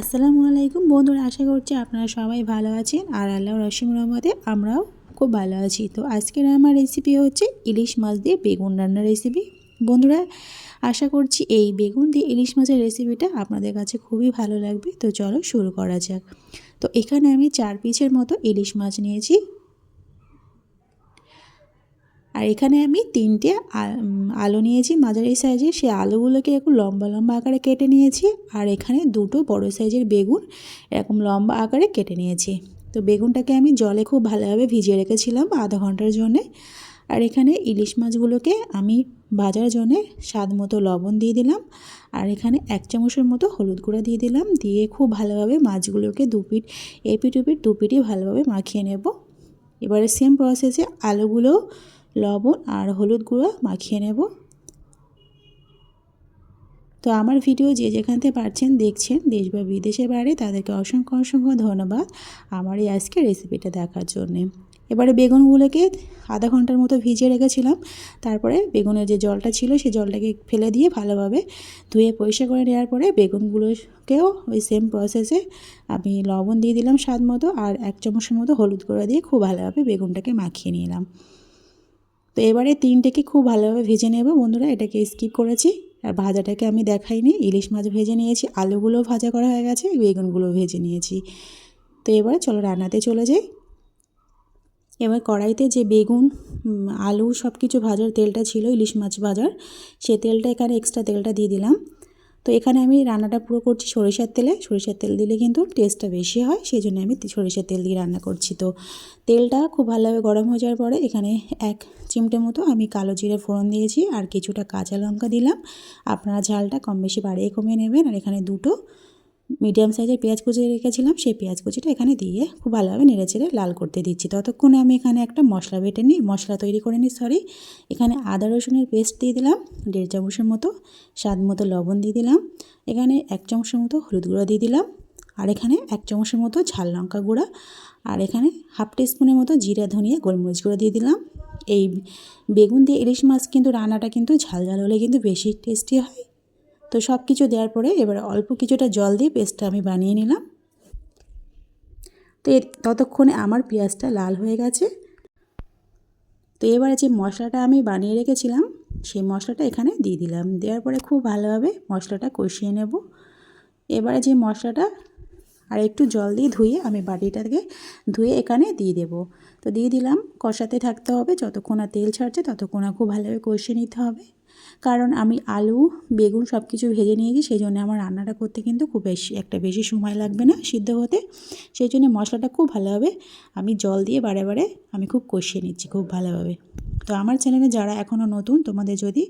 আসসালামু আলাইকুম বন্ধুরা, আশা করছি আপনারা সবাই ভালো আছেন আর আল্লাহ রসিম রহমতে আমরাও খুব ভালো আছি। তো আজকের আমার রেসিপি হচ্ছে ইলিশ মাছ দিয়ে বেগুন রান্নার রেসিপি বন্ধুরা, আশা করছি এই বেগুন দিয়ে ইলিশ মাছের রেসিপিটা আপনাদের কাছে খুবই ভালো লাগবে। তো চলো শুরু করা যাক। তো এখানে আমি চার পিসের মতো ইলিশ মাছ নিয়েছি। আর এখানে আমি তিনটে আলু নিয়েছি, মাঝারি সাইজের। সেই আলুগুলোকে একটু লম্বা লম্বা আকারে কেটে নিয়েছি। আর এখানে দুটো বড় সাইজের বেগুন এরকম লম্বা আকারে কেটে নিয়েছি। তো বেগুনটাকে আমি জলে খুব ভালোভাবে ভিজিয়ে রেখেছিলাম আধা ঘণ্টার জন্যে। আর এখানে ইলিশ মাছগুলোকে আমি ভাজার জন্যে স্বাদ মতো লবণ দিয়ে দিলাম। আর এখানে এক চামচের মতো হলুদ গুঁড়া দিয়ে দিলাম। দিয়ে খুব ভালোভাবে মাছগুলোকে দুপিট, এপিট উপিট দুপিটই ভালোভাবে মাখিয়ে নেব। এবারে সেম প্রসেসে আলুগুলো লবণ আর হলুদ গুঁড়ো মাখিয়ে নেব। তো আমার ভিডিও যে যেখান থেকে পারছেন দেখছেন দেশ বা বিদেশে বাইরে, তাদেরকে অসংখ্য অসংখ্য ধন্যবাদ আমার এই আজকে রেসিপিটা দেখার জন্যে। এবারে বেগুনগুলোকে আধা ঘণ্টার মতো ভিজিয়ে রেখেছিলাম। তারপরে বেগুনের যে জলটা ছিল সেই জলটাকে ফেলে দিয়ে ভালোভাবে ধুয়ে পরিষ্কার করে নেওয়ার পরে বেগুনগুলোকেও ওই সেম প্রসেসে আমি লবণ দিয়ে দিলাম স্বাদ মতো আর এক চামচের মতো হলুদ গুঁড়ো দিয়ে খুব ভালোভাবে বেগুনটাকে মাখিয়ে নিলাম। তো এবারে তিনটেকে খুব ভালোভাবে ভেজে নেব। বন্ধুরা, এটাকে স্কিপ করেছি। আর ভাজাটাকে আমি দেখাইনি। ইলিশ মাছ ভেজে নিয়েছি আলুগুলো ভাজা করা হয়ে গেছে বেগুনগুলো ভেজে নিয়েছি। তো এবারে চলো রান্নাতে চলে যাই। এবার কড়াইতে যে বেগুন আলু সব কিছু ভাজার তেলটা ছিল, ইলিশ মাছ ভাজার, সে তেলটা এখানে এক্সট্রা তেলটা দিয়ে দিলাম। তো এখানে আমি রান্নাটা পুরো করছি সরিষার তেলে। সরিষার তেল দিলে কিন্তু টেস্টটা বেশি হয় সেই জন্য আমি সরিষার তেল দিয়ে রান্না করছি। তো তেলটা খুব ভালোভাবে গরম হয়ে যাওয়ার পরে এখানে এক চিমটে মতো আমি কালো জিরে ফোড়ন দিয়েছি আর কিছুটা কাঁচা লঙ্কা দিলাম। আপনারা ঝালটা কম বেশি বাড়িয়ে কমিয়ে নেবেন। আর এখানে দুটো মিডিয়াম সাইজের পেঁয়াজ কুচি রেখেছিলাম, সেই পেঁয়াজ কুচিটা এখানে দিয়ে খুব ভালোভাবে নেড়ে চেড়ে লাল করতে দিচ্ছি। ততক্ষণে আমি এখানে একটা মশলা বেটে নিই, মশলা তৈরি করে নিই সরি এখানে আদা, রসুনের পেস্ট দিয়ে দিলাম, দেড় চামচের মতো স্বাদ মতো লবণ দিয়ে দিলাম। এখানে এক চামচের মতো হলুদ গুঁড়ো দিয়ে দিলাম, আর এখানে এক চামচের মতো ঝাল লঙ্কা গুঁড়া, আর এখানে হাফ টিস্পুনের মতো জিরা, ধনিয়া, গোলমরিচ গুঁড়ো দিয়ে দিলাম। এই বেগুন দিয়ে ইলিশ মাছ কিন্তু রান্নাটা কিন্তু ঝাল ঝাল হলে কিন্তু বেশি টেস্টি হয়। তো সব কিছু দেওয়ার পরে এবার অল্প কিছুটা জল দিয়ে পেস্টটা আমি বানিয়ে নিলাম। তো ততক্ষণে আমার পেঁয়াজটা লাল হয়ে গেছে। তো এবারে যে মশলাটা আমি বানিয়ে রেখেছিলাম, সেই মশলাটা এখানে দিয়ে দিলাম। দেওয়ার পরে খুব ভালোভাবে মশলাটা কষিয়ে নেব। এবারে যে মশলাটা আর একটু জল দিয়ে ধুয়ে আমি বাটিটাকে ধুয়ে এখানে দিয়ে দেব। তো দিয়ে দিলাম, কষাতে থাকতে হবে। যতক্ষণ তেল ছাড়ছে, ততক্ষণ খুব ভালোভাবে কষিয়ে নিতে হবে। কারণ আমি আলু, বেগুন সব কিছু ভেজে নিয়েছি সেই জন্য আমার রান্নাটা করতে কিন্তু খুব বেশি, একটা বেশি সময় লাগবে না সিদ্ধ হতে। সেই জন্য মশলাটা খুব ভালোভাবে আমি জল দিয়ে বারে বারে আমি খুব কষিয়ে নিচ্ছি খুব ভালোভাবে। তো আমার চ্যানেলে যারা এখনও নতুন, তোমাদের যদি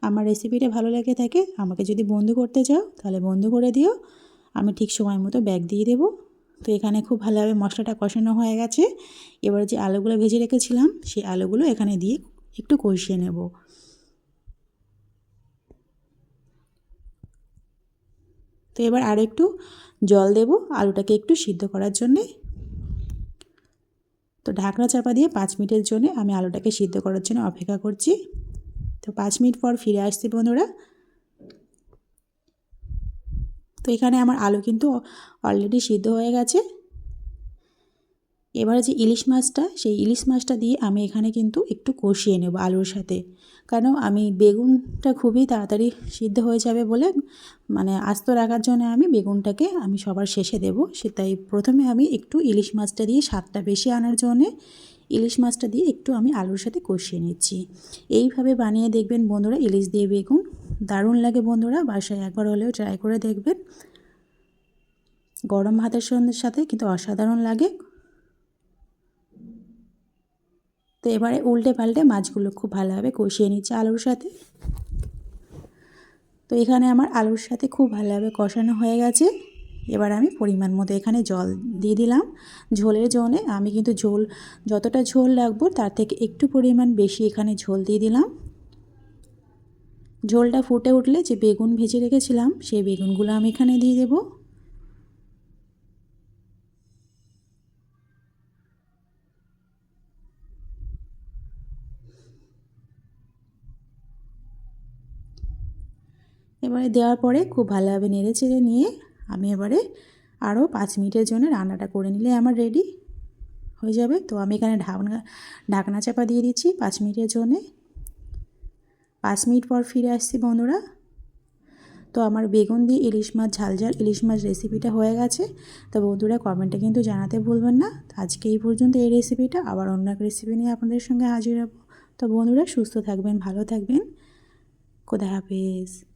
আমার রেসিপিটা ভালো লেগে থাকে, আমাকে যদি বন্ধু করতে চাও, তাহলে বন্ধু করে দিও। আমি ঠিক সময় মতো ব্যাগ দিয়ে দেবো। তো এখানে খুব ভালোভাবে মশলাটা কষানো হয়ে গেছে। এবার যে আলুগুলো ভেজে রেখেছিলাম, সেই আলুগুলো এখানে দিয়ে একটু কষিয়ে নেব। তো এবার আর একটু জল দেব আলুটাকে একটু সিদ্ধ করার জন্যে। তো ঢাকনা চাপা দিয়ে পাঁচ মিনিটের জন্য আমি আলুটাকে সিদ্ধ করার জন্য অপেক্ষা করছি। তো পাঁচ মিনিট পর ফিরে আসছি বন্ধুরা। তো এখানে আমার আলু কিন্তু অলরেডি সিদ্ধ হয়ে গেছে। এবারে যে ইলিশ মাছটা, সেই ইলিশ মাছটা দিয়ে আমি এখানে কিন্তু একটু কষিয়ে নেব আলুর সাথে। কেন? আমি বেগুনটা খুবই তাড়াতাড়ি সিদ্ধ হয়ে যাবে বলে মানে আস্ত রাখার জন্য আমি বেগুনটাকে আমি সবার শেষে দেব। সে তাই প্রথমে আমি একটু ইলিশ মাছটা দিয়ে স্বাদটা বেশি আনার জন্যে ইলিশ মাছটা দিয়ে একটু আমি আলুর সাথে কষিয়ে নিচ্ছি। এইভাবে বানিয়ে দেখবেন বন্ধুরা, ইলিশ দিয়ে বেগুন দারুণ লাগে বন্ধুরা। বাসায় একবার হলেও ট্রাই করে দেখবেন। গরম ভাতের সাথে কিন্তু অসাধারণ লাগে। তো এবারে উল্টে পাল্টে মাছগুলো খুব ভালোভাবে কষিয়ে নিচ্ছে আলুর সাথে। তো এখানে আমার আলুর সাথে খুব ভালোভাবে কষানো হয়ে গেছে। এবার আমি পরিমাণ মতো এখানে জল দিয়ে দিলাম। ঝোলের জন্যে আমি কিন্তু ঝোল, যতটা ঝোল লাগবো তার থেকে একটু পরিমাণ বেশি এখানে ঝোল দিয়ে দিলাম। ঝোলটা ফুটে উঠলে যে বেগুন ভেজে রেখেছিলাম, সেই বেগুনগুলো আমি এখানে দিয়ে দেবো। এবারে দেওয়ার পরে খুব ভালোভাবে নেড়ে চেড়ে নিয়ে আমি এবারে আরও পাঁচ মিনিটের জন্য রান্নাটা করে নিলে আমার রেডি হয়ে যাবে। তো আমি এখানে ঢাকনা ঢাকনা চাপা দিয়ে দিচ্ছি পাঁচ মিনিটের জন্যে। পাঁচ মিনিট পর ফিরে আসছি বন্ধুরা। তো আমার বেগুন দিয়ে ইলিশ মাছ, ঝাল ঝাল ইলিশ মাছ রেসিপিটা হয়ে গেছে। তো বন্ধুরা কমেন্টে কিন্তু জানাতে ভুলবেন না। আজকে এই পর্যন্ত এই রেসিপিটা, আবার অন্য এক রেসিপি নিয়ে আপনাদের সঙ্গে হাজির হব। তো বন্ধুরা সুস্থ থাকবেন, ভালো থাকবেন। খোদা হাফেজ।